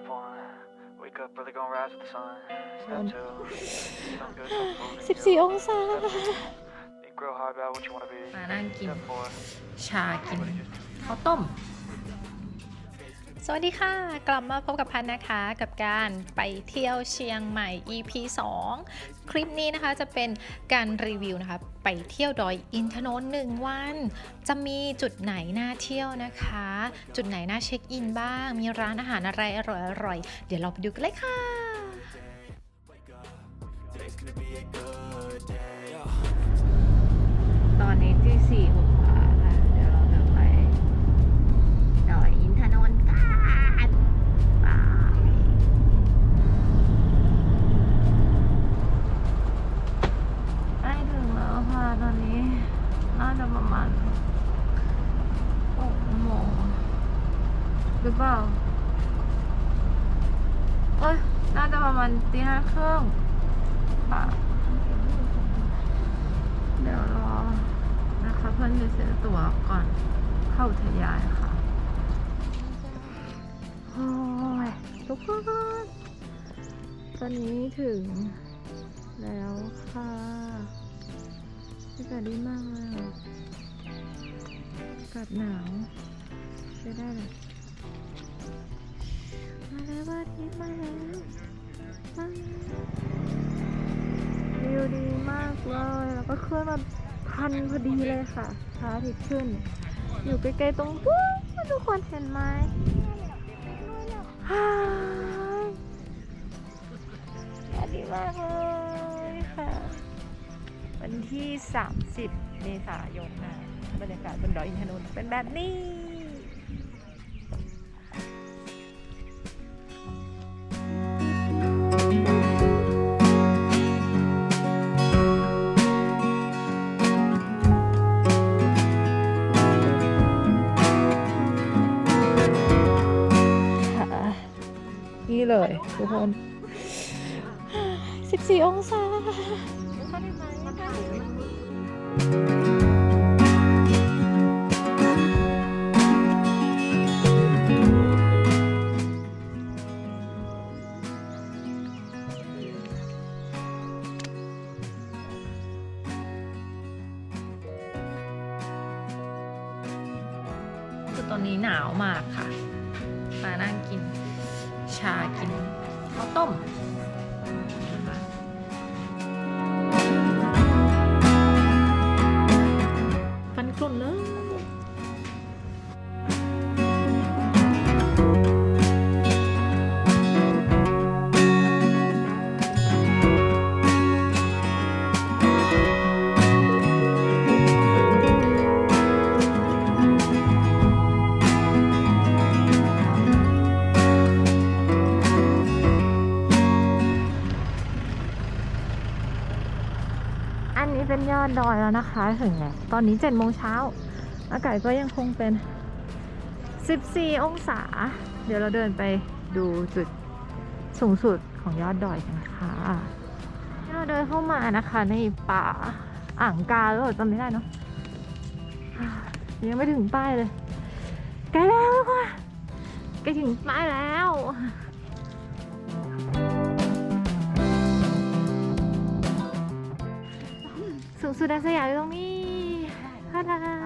Step one, wake up early, gonna rise with the sun. Step two, some good some food. and 14 chill. องศา Think real hard about what you wanna be. มานั่งกิน Step four, ชากินข้าวต้ม สวัสดีค่ะ กลับมาพบกับพันนะคะกับการไปเที่ยวเชียงใหม่ EP 2 คลิปนี้นะคะจะเป็นการรีวิวนะคะ ไปเที่ยวดอยอินทนนท์หนึ่งวัน จะมีจุดไหนน่าเที่ยวนะคะ จุดไหนน่าเช็คอินบ้าง มีร้านอาหารอะไรอร่อยๆ เดี๋ยวเราไปดูกันเลยค่ะ ตอนนี้ที่สี่หก น่าจะประมาณหกโมงหรือเปล่า เอ้ย น่าจะประมาณตีห้าครึ่งค่ะเดี๋ยวรอ นะคะเพื่อนจะเสียตั๋วก่อนเข้าทยานค่ะโอ้ยทุกคนตอนนี้ถึงแล้วค่ะ บรรยากาศดีมากเลยอากาศหนาวใช้ได้เลยมาแล้ววันอาทิตย์มาแล้วมาวิวดีมากเลยแล้วก็เคลื่อนมาทันพอดีเลยค่ะพระอาทิตย์ขึ้น อยู่ใกล้ๆตรงนู้นทุกคนเห็นไหมฮ่ายอากาศดีมากเลยค่ะ วันที่ 30 เมษายนนะบรรยากาศบนดอยอินทนนท์เป็นแบบนี้นี่เลยทุกคน 14 องศา ตอนนี้หนาวมากค่ะ มานั่งกินชากินข้าวต้มนะคะฟันกลุ่นเลย แล้วนะคะถึงแล้วตอนนี้เจ็ดโมงเช้า อากาศก็ยังคงเป็น 14 องศา เดี๋ยวเราเดินไปดูจุดสูงสุดของยอดดอยกันค่ะเราเดินเข้ามานะคะ ในป่าอ่างกาหรือเปล่าจำไม่ได้เนาะยังไม่ถึงป้ายเลยใกล้แล้วค่ะใกล้ถึงป้ายแล้ว สูงสุดในสยามอยู่ตรงนี้ฮ่าดา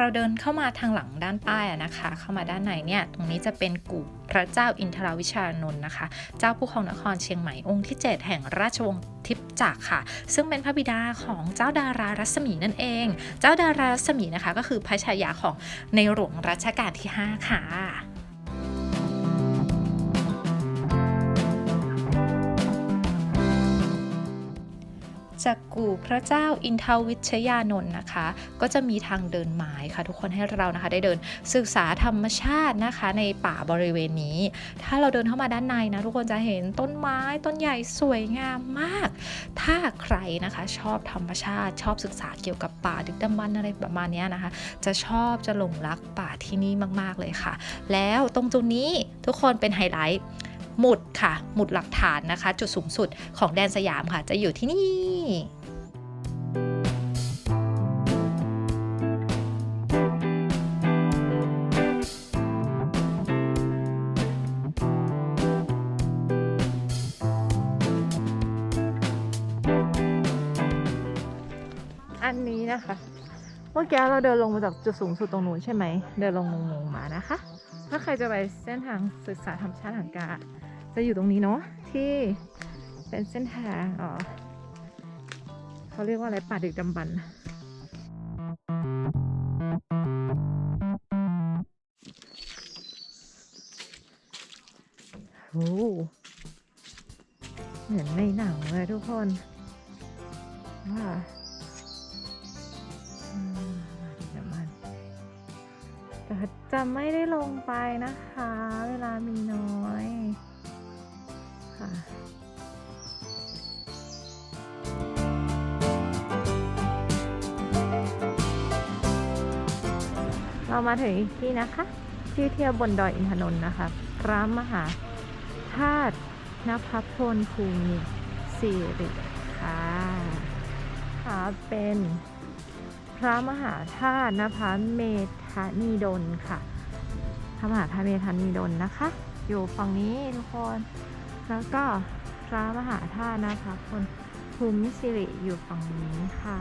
เราเดินเข้ามาทางหลังด้านป้ายอะนะคะ เข้ามาด้านในเนี่ยตรงนี้จะเป็นกู่พระเจ้าอินทราวิชานนท์นะคะ เจ้าผู้ครองนครเชียงใหม่องค์ที่ 7 แห่งราชวงศ์ทิพจักรค่ะ ซึ่งเป็นพระบิดาของเจ้าดารารัศมีนั่นเอง เจ้าดารารัศมีนะคะก็คือพระชายาของในหลวงรัชกาลที่ 5 ค่ะ จากกู่พระเจ้าอินทวิชยานนท์นะคะ ก็จะมีทางเดินไม้ค่ะ ทุกคนให้เรานะคะได้เดินศึกษาธรรมชาตินะคะ ในป่าบริเวณนี้ ถ้าเราเดินเข้ามาด้านในนะทุกคนจะเห็นต้นไม้ต้นใหญ่สวยงามมาก ถ้าใครนะคะชอบธรรมชาติชอบศึกษาเกี่ยวกับป่าดึกดำบรรพ์อะไรประมาณนี้นะคะ จะชอบจะหลงรักป่าที่นี่มาก ๆเลยค่ะ แล้วตรงจุดนี้ทุกคนเป็นไฮไลท์ หมุดค่ะ หมุดหลักฐานนะคะ จุดสูงสุดของแดนสยามค่ะ จะอยู่ที่นี่อันนี้นะคะ เมื่อกี้เราเดินลงมาจากจุดสูงสุดตรงนู้นใช่ไหม เดินลงงงมานะคะ ถ้าใครจะไปเส้นทางศึกษาธรรมชาติทางกา จะอยู่ตรงนี้เนาะที่เป็นเส้นทางเออเขาเรียกว่าอะไรป่าดึกดำบรรพ์โอ้เหมือนในหนังเลยทุกคนว่าจะไม่ได้ลงไปนะคะ เวลามีน้อย ค่ะเรามาถึงอีกที่นะคะ ที่เที่ยวบนดอยอินทนนท์นะคะพระมหาธาตุนภพลภูมิสิริค่ะค่ะเป็นพระมหาธาตุนภเมธานีดลค่ะ พระมหาธาตุเมธานีดลนะคะ อยู่ฝั่งนี้ทุกคน แล้วก็พระมหาธาตุนะคะคนภูมิสิริอยู่ฝั่งนี้ค่ะ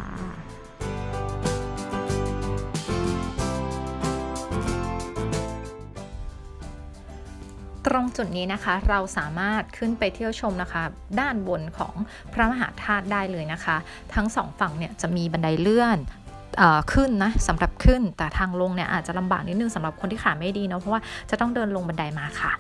ตรงจุดนี้นะคะเราสามารถขึ้นไปเที่ยวชมนะคะ ด้านบนของพระมหาธาตุได้เลยนะคะ ทั้งสองฝั่งเนี่ยจะมีบันไดเลื่อนขึ้นนะสำหรับขึ้นแต่ทางลงเนี่ยอาจจะลำบากนิดนึงสำหรับคนที่ขาไม่ดีเนาะเพราะว่าจะต้องเดินลงบันไดมาค่ะ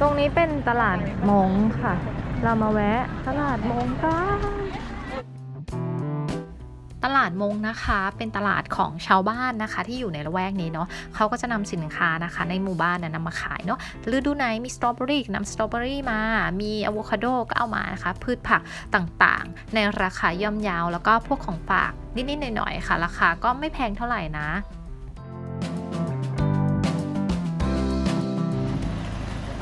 ตรงนี้เป็นตลาดมงค่ะ เรามาแวะตลาดมงกันตลาดมงนะคะเป็นตลาดของชาวบ้านนะคะที่อยู่ในละแวกนี้เนาะเขาก็จะนำสินค้านะคะในหมู่บ้านนะนำมาขายเนาะฤดูไหนมีสตรอเบอรี่นำสตรอเบอรี่มา มีอะโวคาโดก็เอามานะคะ พืชผักต่างๆ ในราคาย่อมยาว แล้วก็พวกของฝากนิดๆหน่อยๆค่ะ ราคาก็ไม่แพงเท่าไหร่นะ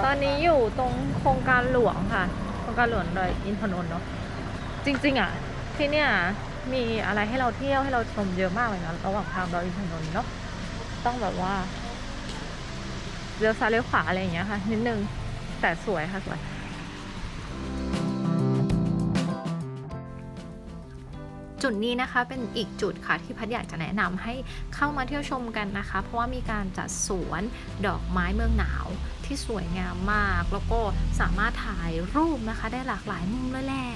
ตอนนี้อยู่ตรงโครงการหลวงค่ะ โครงการหลวงดอยอินทนนท์เนาะ จริง ๆ อะ ที่เนี่ยมีอะไรให้เราเที่ยวให้เราชมเยอะมากเลยนะระหว่างทางดอยอินทนนท์เนาะ ต้องแบบว่าเลี้ยวซ้ายเลี้ยวขวาอะไรอย่างเงี้ยค่ะ นิดนึง แต่สวยค่ะสวย จุดนี้นะคะเป็นอีกจุดค่ะที่พัดอยากจะแนะนำให้เข้ามาเที่ยวชมกันนะคะ เพราะว่ามีการจัดสวนดอกไม้เมืองหนาวที่สวยงามมาก แล้วก็สามารถถ่ายรูปนะคะได้หลากหลายมุมเลยแหละ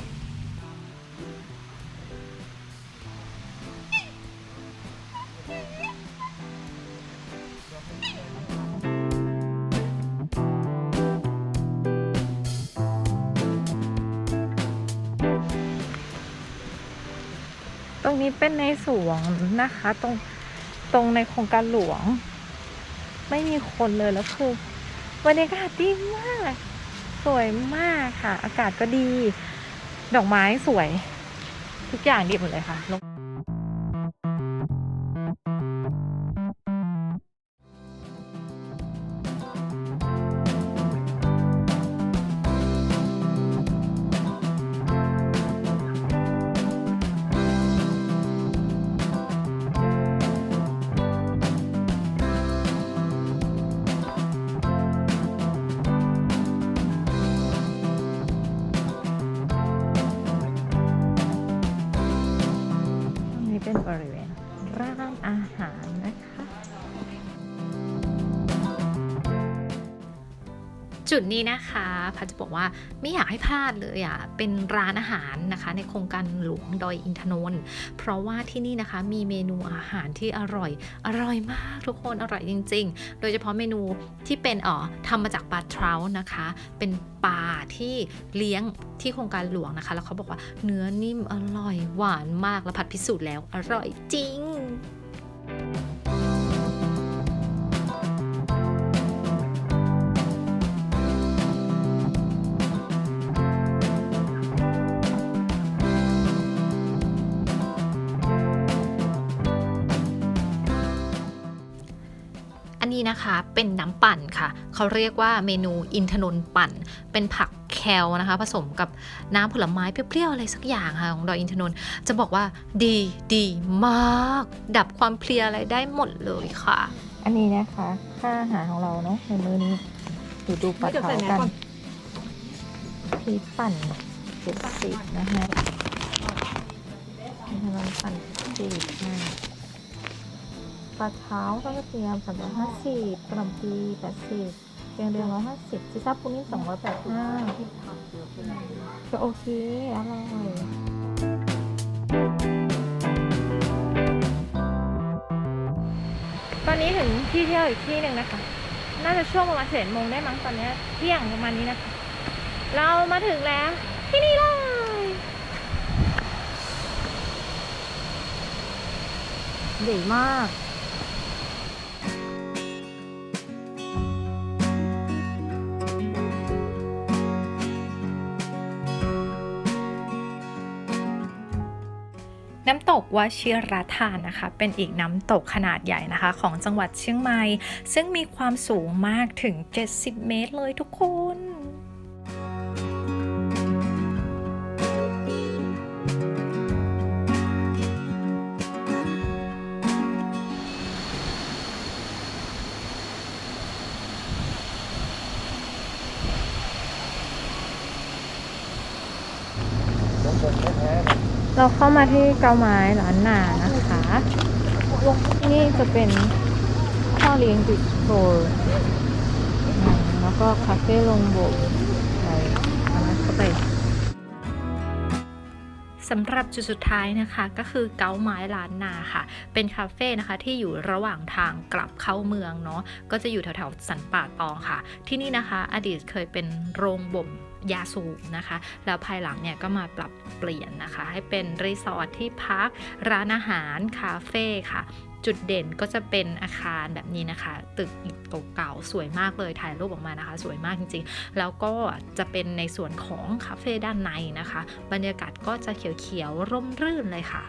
นี้เป็นในสวงนะคะ ตรงตรงในโครงการหลวง ไม่มีคนเลยแล้วคือบรรยากาศดีมาก สวยมากค่ะ อากาศก็ดี ดอกไม้สวย ทุกอย่างดีหมดเลยค่ะ เป็นบริเวณร้านอาหารนะคะ จุดนี้นะคะพัดจะบอกว่าไม่อยากให้พลาดเลยอะเป็นร้านอาหารนะคะ ในโครงการหลวงดอยอินทนนท์เพราะว่าที่นี่นะคะมีเมนูอาหารที่อร่อย อร่อยมากทุกคนอร่อยจริง ๆ โดยเฉพาะเมนูที่เป็นอ๋อทำมาจากปลาทรานะคะ เป็นปลาที่เลี้ยงที่โครงการหลวงนะคะ แล้วเขาบอกว่าเนื้อนิ่มอร่อยหวานมากแล้วผัดพิสูจน์แล้วอร่อยจริงอัน นี้นะคะเป็นน้ำปั่นค่ะ เขาเรียกว่าเมนูอินทนนท์ปั่น เป็นผักแคลนะคะ ผสมกับน้ำผลไม้เปรี้ยวๆอะไรสักอย่างค่ะของดอยอินทนนท์จะบอกว่าดีดีมาก ดับความเพลียอะไรได้หมดเลยค่ะ อันนี้นะคะค่าอาหารของเราเนาะในมื้อนี้ดูดูปลาเผากันพริกปั่นเจ็ดสิบนะคะนี่เราปั่นสิบนะ ปลาเท้าก็กระเทียมสามร้อยห้าสิบกระหล่ำปีแปดสิบแกงเดืองร้อยห้าสิบซิซ่าปูนิ่สองร้อยแปดห้าก็โอเค อร่อยตอนนี้ถึงที่เที่ยวอีกที่หนึ่งนะคะ น่าจะช่วงประมาณเจ็ดโมงได้มั้งตอนเนี้ยเที่ยงประมาณนี้นะคะ เรามาถึงแล้วที่นี่เลยดีมาก น้ำตกวชิรธานนะคะ เป็นอีกน้ำตกขนาดใหญ่นะคะ ของจังหวัดเชียงใหม่ ซึ่งมีความสูงมากถึง 70 เมตรเลยทุกคน เราเข้ามาที่เกาไม้ร้านนานะคะ นี่จะเป็นพ่อเลี้ยงบิ๊กโซร์แล้วก็คาเฟ่ลงโบกอะไรอันนั้นเข้าไปสำหรับจุดสุดท้ายนะคะก็คือเกาไม้ล้านนาค่ะ เป็นคาเฟ่นะคะที่อยู่ระหว่างทางกลับเข้าเมืองเนาะก็จะอยู่แถวๆสันป่าตองค่ะ ที่นี่นะคะ อดีตเคยเป็นโรงบ่ม ยาสูบนะคะ แล้วภายหลังเนี่ยก็มาปรับเปลี่ยนนะคะ ให้เป็นรีสอร์ทที่พักร้านอาหาร คาเฟ่ค่ะจุดเด่นก็จะเป็นอาคารแบบนี้นะคะ ตึกอิฐเก่าๆ สวยมากเลยถ่ายรูปออกมานะคะ สวยมากจริงๆ แล้วก็จะเป็นในส่วนของคาเฟ่ด้านในนะคะ บรรยากาศก็จะเขียวๆ ร่มรื่นเลยค่ะ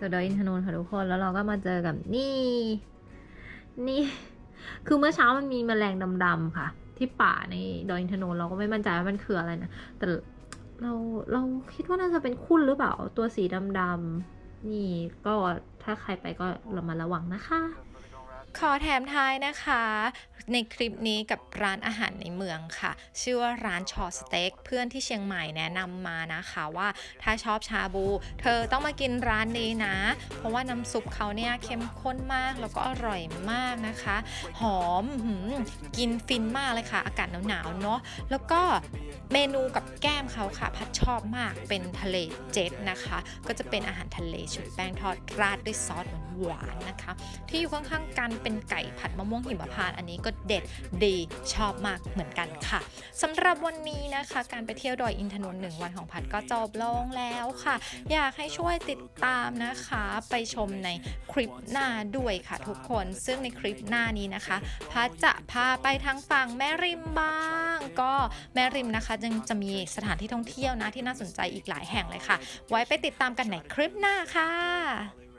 จากดอยอินทนนท์ค่ะทุกคนแล้วเราก็มาเจอกับนี่ นี่ คือเมื่อเช้ามันมีแมลงดำๆค่ะ ที่ป่าในดอยอินทนนท์เราก็ไม่มั่นใจว่ามันคืออะไรนะแต่เราเราคิดว่าน่าจะเป็นคุ้นหรือเปล่าตัวสีดำๆนี่ก็ถ้าใครไปก็ระมัดระวังนะคะ ขอแถมท้ายนะคะ ในคลิปนี้กับร้านอาหารในเมืองค่ะ ชื่อว่าร้านชอสเต็กเพื่อนที่เชียงใหม่แนะนำมานะคะว่าถ้าชอบชาบู เธอต้องมากินร้านนี้นะ เพราะว่าน้ำซุปเขาเนี่ยเข้มข้นมากแล้วก็อร่อยมากนะคะ หอมหืมกินฟินมากเลยค่ะ อากาศหนาวๆเนาะแล้วก็เมนูกับแก้มเขาค่ะ พัดชอบมากเป็นทะเลเจ็ตนะคะ ก็จะเป็นอาหารทะเลชุบแป้งทอดราดด้วยซอสหวานๆนะคะ ที่อยู่ข้างๆกันเป็นไก่ผัดมะม่วงหิมพานต์อันนี้ก็เด็ดดีชอบมากเหมือนกันค่ะสำหรับวันนี้นะคะ การไปเที่ยวดอยอินทนนท์หนึ่งวันของพัดก็จบลงแล้วค่ะ อยากให้ช่วยติดตามนะคะ ไปชมในคลิปหน้าด้วยค่ะ ทุกคนซึ่งในคลิปหน้านี้นะคะพัดจะพาไปทางฝั่งแม่ริมบ้าง ก็แม่ริมนะคะยังจะมีสถานที่ท่องเที่ยวนะที่น่าสนใจอีกหลายแห่งเลยค่ะ ไว้ไปติดตามกันในคลิปหน้าค่ะ